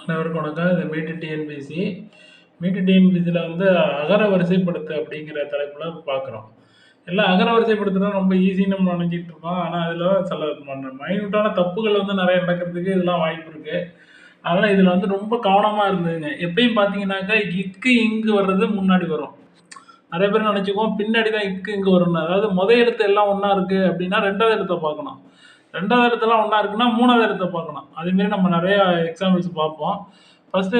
அனைவருக்கும் வணக்கம். இது மீட்டு டிஎன்பிசி. மீட்டு டிஎன்பிசியில் வந்து அகர வரிசைப்படுத்து அப்படிங்கிற தலைப்பில் பார்க்குறோம் எல்லாம் அகர வரிசைப்படுத்துனா ரொம்ப ஈஸின்னு நம்ம நினச்சிட்டு இருக்கோம். ஆனால் அதில் சில மைனூட்டான தப்புகள் வந்து நிறைய நடக்கிறதுக்கு இதெல்லாம் வாய்ப்பு இருக்குது அதனால் இதில் வந்து ரொம்ப கவனமாக இருந்ததுங்க எப்பயும் பார்த்தீங்கன்னாக்கா இக்கு இங்கு வர்றது முன்னாடி வரும். நிறைய பேர் நினச்சிக்குவோம் பின்னாடி தான் இக்கு இங்கு வரும்னு. அதாவது முத எழுத்து எல்லாம் ஒன்றா இருக்குது அப்படின்னா ரெண்டாவது எழுத்தை பார்க்கணும். ரெண்டாவது எழுத்துலாம் ஒன்றா இருக்குன்னா மூணாவது இடத்த பார்க்கணும். அதேமாரி நம்ம நிறையா எக்ஸாம்பிள்ஸ் பார்ப்போம். ஃபஸ்ட்டு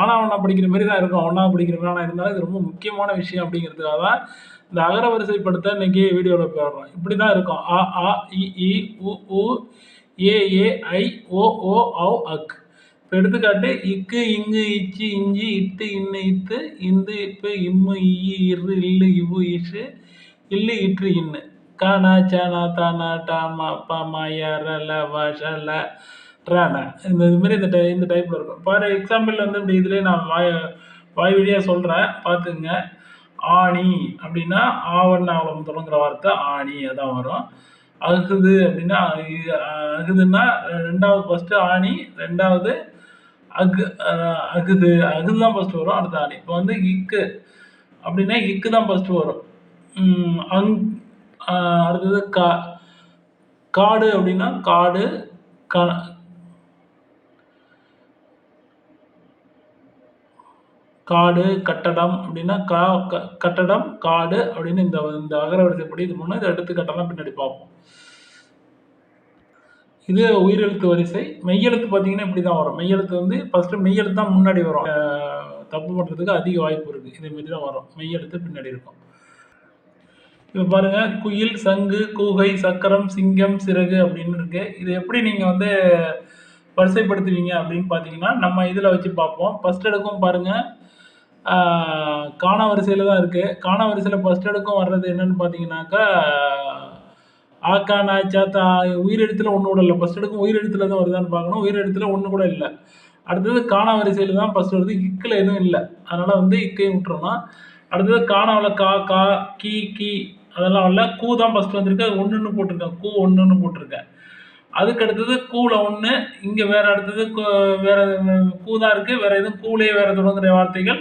ஆனா ஒன்றா படிக்கிற மாதிரி தான் இருக்கும். ஒன்றா படிக்கிற மாதிரி ஆனால் இருந்தாலும் இது ரொம்ப முக்கியமான விஷயம் அப்படிங்கிறதுக்காக தான் இந்த அகர வரிசைப்படுத்த இன்னைக்கு வீடியோவில் போடுறோம் இப்படி தான் இருக்கும். அ ஆ இ இ உ உ ஏ ஏ ஐ ஓ ஓ ஔ அக். இப்போ எடுத்துக்காட்டு இக்கு இங்கு இச்சு இஞ்சி இட்டு இன்னு இத்து இந்து இப்பு இம்மு இ இரு இல்லு இவ்வு இஷு இல்லு இற்று இன்னு. கானா சானா தானா டாமா பாமா யர ல ல ரானா இந்த இதுமாரி மாதிரி இந்த டை இந்த டைப்பில் இருக்கும். ஃபார் எக்ஸாம்பிள் வந்து இப்படி இதுலேயே நான் வாய் வாய் வழியாக சொல்கிறேன் பார்த்துங்க ஆணி அப்படின்னா ஆவண்ணாவளம் தொடங்குற வார்த்தை. ஆணி அதான் வரும். அகுது அப்படின்னா அகுதுன்னா ரெண்டாவது ஃபஸ்ட்டு ஆணி ரெண்டாவது அகு அகுது. அகுது தான் ஃபஸ்ட்டு வரும் அடுத்த ஆணி. இப்போ வந்து இக்கு அப்படின்னா இக்கு தான் ஃபஸ்ட்டு வரும். அங் அடுத்தது கா காடு அப்படின்னா காடு க காடு கட்டடம் அப்படின்னா கா க- கட்டடம் காடு அப்படின்னு இந்த இந்த அகர வரிசைப்படி இது மூணு இதை எடுத்துக்காட்டெல்லாம் பின்னாடி பார்ப்போம். இது உயிரெழுத்து வரிசை. மெய்யெழுத்து பார்த்தீங்கன்னா இப்படி தான் வரும். மெய்யெழுத்து வந்து ஃபஸ்ட்டு மெய்யெழுத்து தான் முன்னாடி வரும். தப்பு பண்ணுறதுக்கு அதிக வாய்ப்பு இருக்குது இதே மாதிரி தான் வரும். மெய்யெழுத்து பின்னாடி இருக்கும். இப்போ பாருங்க குயில் சங்கு கூகை சக்கரம் சிங்கம் சிறகு அப்படின்னு இருக்கு. இது எப்படி நீங்கள் வந்து வரிசைப்படுத்துவீங்க அப்படின்னு பார்த்தீங்கன்னா நம்ம இதில் வச்சு பார்ப்போம். ஃபர்ஸ்ட் எடுக்கும் பாருங்கள் காண வரிசையில் தான் இருக்குது காண வரிசையில் ஃபர்ஸ்ட் எடுக்கும் வர்றது என்னன்னு பார்த்தீங்கன்னாக்கா ஆக்கா நாச்சா சாத்தா உயிரெழுத்தில் ஒன்று கூட இல்லை. ஃபஸ்ட் எடுக்கும் உயிரெழுத்தில் தான் வருதான்னு பார்க்கணும். உயிரெழுத்தில் ஒன்று கூட இல்லை. அடுத்தது காண வரிசையில் தான் ஃபர்ஸ்ட் வருது. இக்கில் எதுவும் இல்லை. அதனால் வந்து இக்கையும் விட்டுறோம்னா அடுத்தது காணாவில் கா கா கி கி அதெல்லாம் இல்லை. கூ தான் ஃபஸ்ட்டு வந்திருக்கு. அது ஒன்றுன்னு போட்டிருக்கேன். கூ ஒன்றுன்னு போட்டிருக்கேன். அதுக்கு அடுத்தது கூவில் ஒன்று இங்கே வேறு அடுத்தது வேறு கூ தான் இருக்குது வேறு எதுவும் கூலே வேறு தொடங்குற வார்த்தைகள்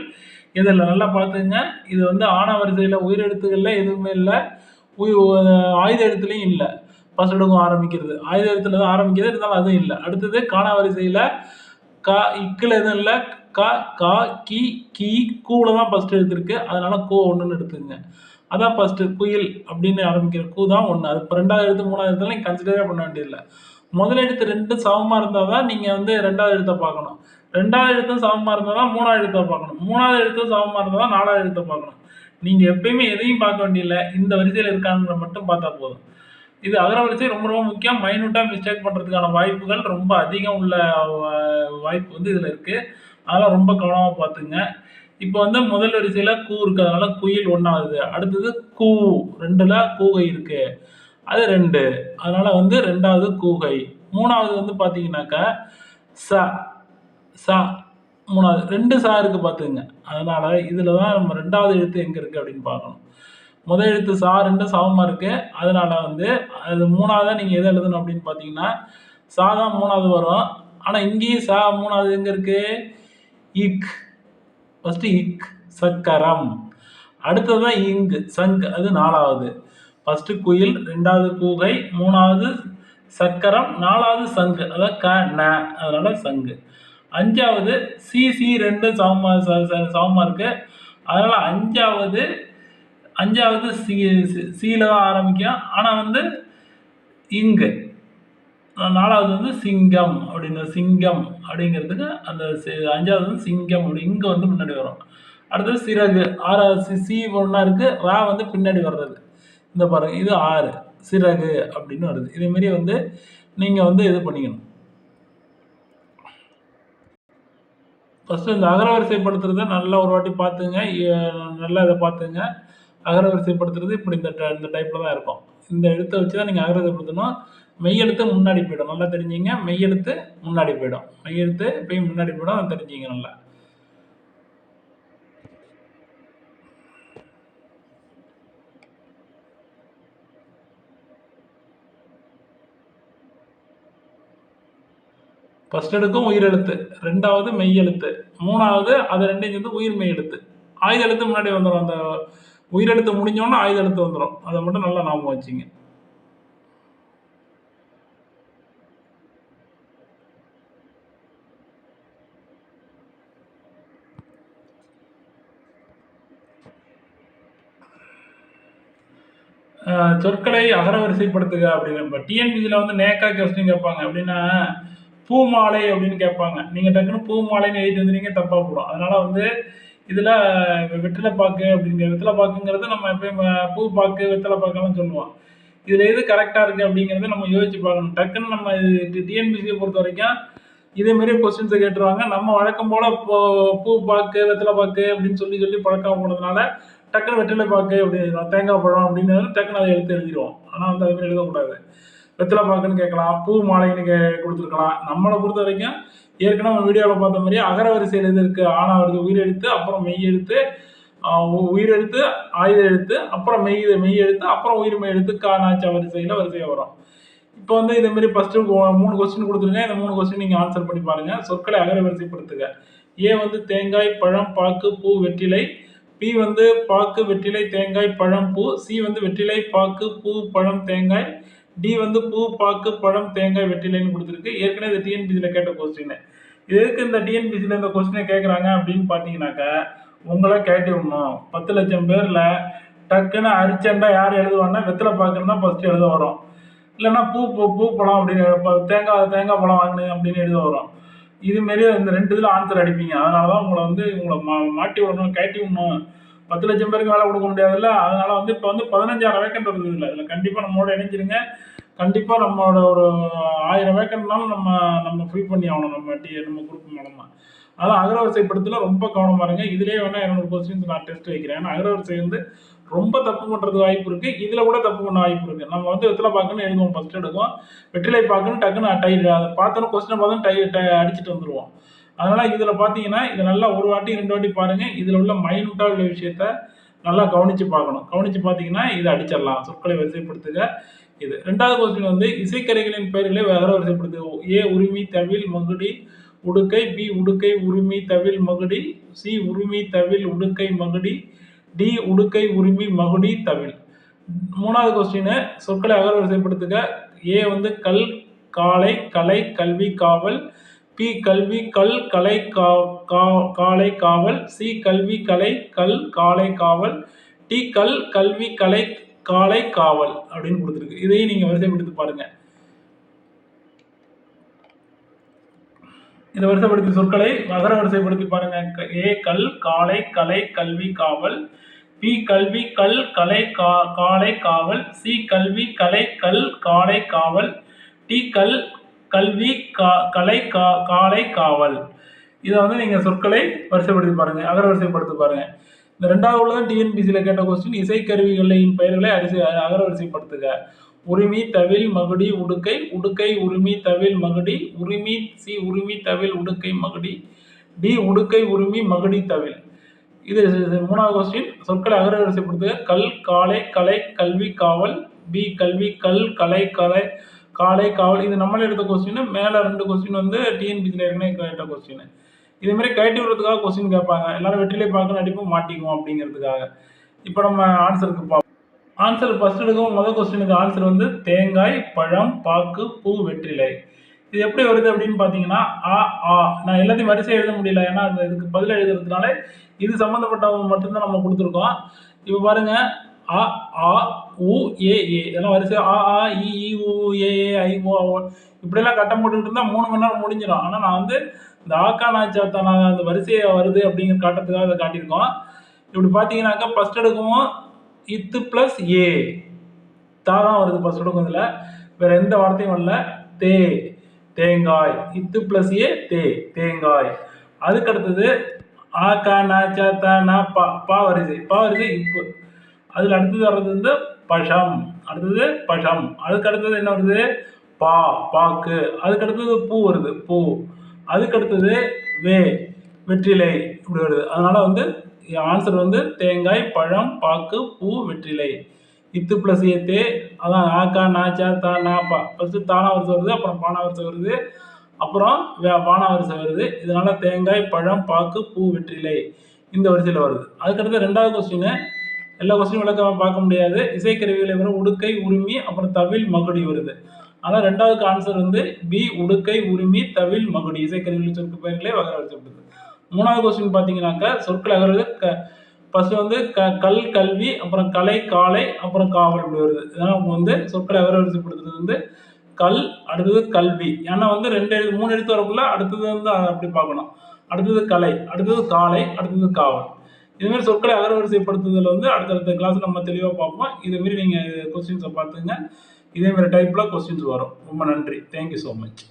இது இல்லை. நல்லா பார்த்துங்க இது வந்து ஆன வரிசையில் உயிரெழுத்துக்களில் எதுவுமே இல்லை. உய் ஆயுத எழுத்துலையும் இல்லை. ஃபர்ஸ்ட் எடுக்கும் ஆரம்பிக்கிறது. ஆயுத எழுத்துல தான் ஆரம்பிக்கிறது. இருந்தாலும் அதுவும் இல்லை. அடுத்தது காணா வரிசையில் கா இக்கில் எதுவும் இல்லை. கா கா கி கி கூவில் தான் ஃபர்ஸ்ட் எடுத்திருக்கு அதனால் கோ ஒன்றுன்னு எடுத்துங்க அதான் ஃபஸ்ட்டு குயில் அப்படின்னு ஆரம்பிக்கிற கூ தான் ஒன்று அது இப்போ ரெண்டாவது எழுத்து மூணாவது எழுத்துலாம் நீங்கள் கன்சிடரே பண்ண வேண்டியதில்லை. முதல் எழுத்து ரெண்டு சமமாக இருந்தால் தான் நீங்கள் வந்து ரெண்டாவது எழுத்தை பார்க்கணும். ரெண்டாவது எழுத்தும் சமமாக இருந்தால் தான் மூணாவது எழுத்தை பார்க்கணும். மூணாவது எழுத்தும் சமமாக இருந்தால் தான் நாலாவது எழுத்தை பார்க்கணும். நீங்கள் எப்பயுமே எதையும் பார்க்க வேண்டியதில்லை. இந்த வரிசையில் இருக்காங்கிற மட்டும் பார்த்தா போதும். இது அகர வரிசை ரொம்ப ரொம்ப முக்கியம். மைனூட்டாக மிஸ்டேக் பண்ணுறதுக்கான வாய்ப்புகள் ரொம்ப அதிகம் உள்ள வாய்ப்பு வந்து இதில் இருக்குது அதெல்லாம் ரொம்ப கவனமாக பார்த்துங்க. இப்போ வந்து முதல் வரிசையில் கூ இருக்கிறதுனால குயில் ஒன்றாவது அடுத்தது கூ. ரெண்டில் கூகை இருக்கு. அது ரெண்டு. அதனால் வந்து ரெண்டாவது கூகை. மூணாவது வந்து பார்த்தீங்கன்னாக்கா ச. சா. மூணாவது. ரெண்டு சா இருக்குது பார்த்துங்க அதனால் இதில் தான் நம்ம ரெண்டாவது எழுத்து எங்கே இருக்குது அப்படின்னு பார்க்கணும். முதல் எழுத்து சா ரெண்டு சமமாக இருக்குது அதனால் வந்து அது மூணாவது நீங்கள் எதை எழுதணும் அப்படின்னு பார்த்தீங்கன்னா சா தான் மூணாவது வரும். ஆனால் இங்கேயும் சா மூணாவது எங்கே இருக்குது இக். ஃபஸ்ட்டு இக் சக்கரம். அடுத்ததான் இங்கு சங் அது நாலாவது. ஃபஸ்ட்டு குயில் ரெண்டாவது கூகை மூணாவது சக்கரம் நாலாவது சங்கு. அதாவது க ந. அதனால சங்கு. அஞ்சாவது சி சி ரெண்டு சமமா ச- ச- சமமா இருக்கு. அஞ்சாவது அஞ்சாவது சி சீல தான் ஆரம்பிக்கும். ஆனால் வந்து இங்கு. நாலாவது வந்து சிங்கம் அப்படின்னு சிங்கம் அப்படிங்கிறதுக்கு அந்த அஞ்சாவது வந்து சிங்கம் அப்படி இங்கே வந்து முன்னாடி வரும். அடுத்தது சிறகு ஆறாவது சி சி ஒன்றா இருக்குது ரா வந்து பின்னாடி வர்றது. இந்த பாருங்கள் இது ஆறு சிறகு அப்படின்னு வருது. இதேமாரி வந்து நீங்கள் வந்து இது பண்ணிக்கணும். ஃபஸ்ட்டு இந்த அகரவரிசைப்படுத்துறத நல்லா ஒரு வாட்டி பார்த்துங்க நல்லா இதை பார்த்துங்க. அகரவரிசைப்படுத்துறது இப்படி இந்த இந்த டைப்பில் தான் இருக்கும். இந்த எழுத்தை வச்சு தான் நீங்கள் அகரவரிசைப்படுத்தணும். மெய்யெழுத்து முன்னாடி போயிடும். நல்லா தெரிஞ்சுங்க. மெய்யெழுத்து முன்னாடி போயிடும். மெய்யெழுத்து போய் முன்னாடி போயிடும். அதை தெரிஞ்சுங்க நல்லா. ஃபர்ஸ்ட் எடுக்கும் உயிரெழுத்து. ரெண்டாவது மெய்யெழுத்து. மூணாவது அது ரெண்டையும் சேர்ந்து உயிர் மெய் எழுத்து ஆயுத எழுத்து முன்னாடி வந்துடும் அந்த உயிரெழுத்து முடிஞ்சோன்னா ஆயுத எழுத்து வந்துடும் அதை மட்டும் நல்லா ஞாபகம் வச்சுங்க. சொற்களை அகரவரிசைப்படுத்துக அப்படின்னு. இப்போ டிஎன்பிசியில் வந்து நேக்கா கொஸ்டின் கேட்பாங்க. அப்படின்னா பூ மாலை அப்படின்னு கேட்பாங்க. நீங்கள் டக்குன்னு பூ மாலைன்னு எழுதி வந்துட்டீங்க தப்பாக போடும். அதனால் வந்து இதில் வெற்றிலை பாக்கு அப்படிங்கிற வெற்றிலை பாக்குங்கிறது நம்ம எப்பயும் பூ பாக்கு வெற்றிலை பாக்கெல்லாம் சொல்லுவோம். இதில் எது கரெக்டாக இருக்குது அப்படிங்கிறத நம்ம யோசிச்சு பார்க்கணும். டக்குன்னு நம்ம டிஎன்பிசியை பொறுத்த வரைக்கும் இதே கொஸ்டின்ஸை கேட்டுருவாங்க. நம்ம வழக்கம் போல் இப்போ பூ பாக்கு வெத்தலை பாக்கு அப்படின்னு சொல்லி சொல்லி பழக்கம் போனதுனால டக்குனு வெற்றிலை பாக்கு அப்படி எழுதுவோம். தேங்காய் பழம் அப்படின்னு டக்குனு அதை எடுத்து எழுதிடுவோம். ஆனால் வந்து அது எழுதக்கூடாது. வெற்றிலை பாக்குன்னு கேட்கலாம் பூ மாலைன்னு கே கொடுத்துருக்கலாம். நம்மளை பொறுத்த வரைக்கும் ஏற்கனவே நம்ம வீடியோவில் பார்த்த மாதிரி அகர வரிசையில் எது இருக்குது ஆனால் வருது உயிரெழுத்து அப்புறம் மெய் எழுத்து உயிரெழுத்து ஆயுத எழுத்து அப்புறம் மெய் மெய் எழுத்து அப்புறம் உயிர் மெய் எழுத்து காணாச்சா வரிசையில் வரிசையாக வரும். இப்போ வந்து இதே மாதிரி ஃபஸ்ட்டு மூணு கொஸ்டின் கொடுத்துருங்க. இந்த மூணு கொஸ்டின் நீங்கள் ஆன்சர் பண்ணி பாருங்கள் சொற்களை அகர வரிசைப்படுத்துங்க ஏ வந்து தேங்காய் பழம் பாக்கு பூ வெற்றிலை பி வந்து பாக்கு வெற்றிலை தேங்காய் பழம் பூ. சி வந்து வெற்றிலை பாக்கு பூ பழம் தேங்காய். டி வந்து பூ பாக்கு பழம் தேங்காய் வெற்றிலைன்னு கொடுத்துருக்கு. ஏற்கனவே இது டிஎன்பிசியில் கேட்ட கொஸ்டின் எதுக்கு இந்த டிஎன்பிசியில் இந்த கொஸ்டினை கேட்குறாங்க அப்படின்னு பார்த்தீங்கன்னாக்கா உங்களை கேட்டி விடணும். பத்து லட்சம் பேரில் டக்குன்னு அரிச்சண்டா யார் எழுதுவான்னா வெத்தலை பாக்குன்னு தான் ஃபஸ்ட்டு எழுத வரும். இல்லைன்னா பூ பூ பூ பழம் அப்படின்னு தேங்காய் தேங்காய் பழம் வாங்கினு அப்படின்னு எழுத வரும். இதுமாரி இந்த ரெண்டு இதில் ஆன்சர் அடிப்பீங்க. அதனால தான் உங்களை வந்து உங்களை மா மாட்டி விடணும் கட்டி விடணும். பத்து லட்சம் பேருக்கு வேலை கொடுக்க முடியாதுல்ல? அதனால வந்து இப்போ வந்து பதினஞ்சாயிரம் வேக்கண்ட் வருது இல்லை இதில் கண்டிப்பாக நம்மளோட இணைஞ்சிருங்க. கண்டிப்பாக நம்மளோட ஒரு ஆயிரம் வேக்கண்ட்னாலும் நம்ம நம்ம ஃபில் பண்ணி ஆகணும். நம்ம டி நம்ம குரூப் மூலமாக அதனால் அகரவரிசைப்படுத்தல ரொம்ப கவனமாக இருங்க. இதுலேயே வேணால் இரநூறு கொஸ்டின்ஸ் நான் டெஸ்ட் வைக்கிறேன். ஏன்னா அகரவரிசை வந்து ரொம்ப தப்பு பண்ணுறது வாய்ப்பு இருக்குது இதில் கூட தப்பு பண்ண வாய்ப்பு இருக்குது நம்ம வந்து வெத்தலை பார்க்கணும்னு எழுதுவோம். ஃபஸ்ட் எடுக்கும் வெற்றிலை பார்க்கணும்னு டக்குன்னு டை அதை பார்த்தோன்னு கொஸ்டினை பார்த்தோன்னு டை டை அடிச்சுட்டு வந்துடுவோம் அதனால் இதில் பார்த்தீங்கன்னா இதை நல்லா ஒரு வாட்டி ரெண்டு வாட்டி பாருங்கள் இதில் உள்ள மைனூட்டாக உள்ள விஷயத்த நல்லா கவனித்து பார்க்கணும். கவனித்து பார்த்தீங்கன்னா இதை அடிச்சிடலாம். சொற்களை வரிசைப்படுத்துக. இது. ரெண்டாவது கொஸ்டின் வந்து இசைக்கருவிகளின் பெயர்களை வேற வரிசைப்படுத்துக. ஏ உரிமை தவில் மகுடி உடுக்கை பி உடுக்கை உரிமை தவில் மகுடி சி உரிமை தவில் உடுக்கை மகுடி டி உடுக்கை உரிமை மகுடி தமிழ். மூணாவது கொஸ்டின் சொற்களை அகரவரிசைப்படுத்துக ஏ வந்து கல் காலை கலை கல்வி காவல். பி கல்வி கல் கலை கா கா- காலை காவல். சி கல்வி கலை கல் காலை காவல். டி கல் கல்வி கலை காலை காவல் அப்படின்னு கொடுத்துருக்கு. இதையும் நீங்கள் வரிசைப்படுத்தி பாருங்கள் இந்த வரிசைப்படுத்தி சொற்களை அகர வரிசைப்படுத்தி பாருங்க. ஏ கல் காலை கலை கல்வி காவல். பி கல்வி கல் கலை கா காலை காவல். சி கல்வி கலை கல் காலை காவல். டி கல் கல்வி கா கலை கா காலை காவல். இதை வந்து நீங்கள் சொற்களை வரிசைப்படுத்தி பாருங்க. அகர வரிசைப்படுத்தி பாருங்க. இந்த ரெண்டாவது உள்ளதான் டிஎன்பிசியில் கேட்ட கொஸ்டின் இசைக்கருவிகளின் பெயர்களை அரிசி அகர வரிசைப்படுத்துக. உரிமை தவில் மகுடி உடுக்கை உடுக்கை உரிமை தவில் மகுடி உரிமை சி உரிமை தவில் உடுக்கை மகுடி டி உடுக்கை உரிமை மகுடி தவில். இது இது மூணாவது கொஸ்டின் சொற்களை அகரவரிசைப்படுத்துக. கல் காலை கலை கல்வி காவல். பி கல்வி கல் கலை கலை காலை காவல். இது நம்மளே எடுத்த கொஸ்டின் மேலே ரெண்டு கொஸ்டின் வந்து டிஎன்பிசியில் ஏற்கனவே கேட்ட கொஸ்டின் இதே மாதிரி கழட்டி விடுறதுக்காக கொஸ்டின் கேட்பாங்க. எல்லாரும் வெற்றிலே பார்க்கணும் நடிப்பும் மாட்டிக்குவோம் அப்படிங்கிறதுக்காக. இப்போ நம்ம ஆன்சருக்கு பார்ப்போம் ஆன்சர் ஃபஸ்ட் எடுக்கும். முதல் கொஸ்டினுக்கு ஆன்சர் வந்து தேங்காய் பழம் பாக்கு பூ வெற்றிலை. இது எப்படி வருது அப்படின்னு பார்த்தீங்கன்னா ஆ ஆ. நான் எல்லாத்தையும் வரிசை எழுத முடியல. ஏன்னா அந்த இதுக்கு பதில் எழுதுறதுனால இது சம்மந்தப்பட்டவங்க மட்டும்தான் நம்ம கொடுத்துருக்கோம். இப்போ பாருங்க. அ ஆ உ ஏ ஏ. இதெல்லாம் வரிசை ஆ ஆ இ ஈ உ ஏ ஏ ஐ ஓ ஓ. இப்படியெல்லாம் கட்டம் போட்டுக்கிட்டு இருந்தால் மூணு மணி நேரம் முடிஞ்சிடும். ஆனால் நான் வந்து இந்த ஆக்கா நாச்சாத்தா நான் அந்த வரிசையை வருது அப்படிங்கிற காட்டத்துக்காக அதை காட்டியிருக்கோம். இப்படி பார்த்தீங்கன்னாக்கா ஃபஸ்ட் எடுக்கவும் இத்து ப்ளஸ் ஏ தா தான் வருது ஃபஸ்ட் எடுக்கும் வேறு எந்த வார்த்தையும் வரல. தே தேங்காய். இத்து ப்ளஸ் ஏ தே தேங்காய். அதுக்கு அடுத்தது ஆ கா நா சா தா நா பா பா வரிசை பா வருது இப்பு. அதில் அடுத்தது வர்றது வந்து பஷம் அடுத்தது பஷம் அதுக்கு அடுத்தது என்ன வருது? பா பாக்கு. அதுக்கு அடுத்தது பூ வருது. பூ. அதுக்கு அடுத்தது வே வெற்றிலை. இப்படி வருது. அதனால வந்து ஆன்சர் வந்து தேங்காய் பழம் பாக்கு பூ வெற்றிலை. இத்து ப்ளஸ் ஏத்தே அதான் ஆக்கா நாச்சா தா நா பா. ஃபஸ்ட்டு தானா வருஷம் வருது அப்புறம் பானா வருஷம் வருது. அப்புறம் பானா வானா வரிசை வருது. இதனால தேங்காய் பழம் பாக்கு பூ வெற்றிலை. இந்த வரிசையில் வருது. அதுக்கடுத்து ரெண்டாவது கொஸ்டின் எல்லா கொஸ்டினும் விளக்கமாக பார்க்க முடியாது. இசைக்கருவிகளை வரும் உடுக்கை உரிமை அப்புறம் தவில் மகுடி வருது. ஆனால் ரெண்டாவதுக்கு ஆன்சர் வந்து பி உடுக்கை உரிமை தவில் மகுடி. இசைக்கருவிகள் சொற்கு பெயர்களே வகை வச்சுப்படுது மூணாவது கொஸ்டின் பார்த்தீங்கன்னாக்கா சொற்கள் அகர்வது க ஃபர்ஸ்ட் வந்து க கல் கல்வி அப்புறம் கலை காலை அப்புறம் காவல் இப்படி வருது. இதெல்லாம் அவங்க வந்து சொற்களை அகரவரிசைப்படுத்துறது வந்து கல் அடுத்தது கல்வி. ஏன்னா வந்து ரெண்டு எழுத்து மூணு எழுத்து வரக்குள்ள அடுத்தது வந்து அப்படி பார்க்கணும். அடுத்தது கலை அடுத்தது காலை அடுத்தது காவல். இதுமாரி சொற்களை அகரவரிசைப்படுத்துதல் வந்து அடுத்தடுத்த கிளாஸ் நம்ம தெளிவாக பார்ப்போம். இதுமாரி நீங்கள் கொஸ்டின்ஸை பார்த்துங்க. இதேமாரி டைப்பில் கொஸ்டின்ஸ் வரும். ரொம்ப நன்றி. Thank you so much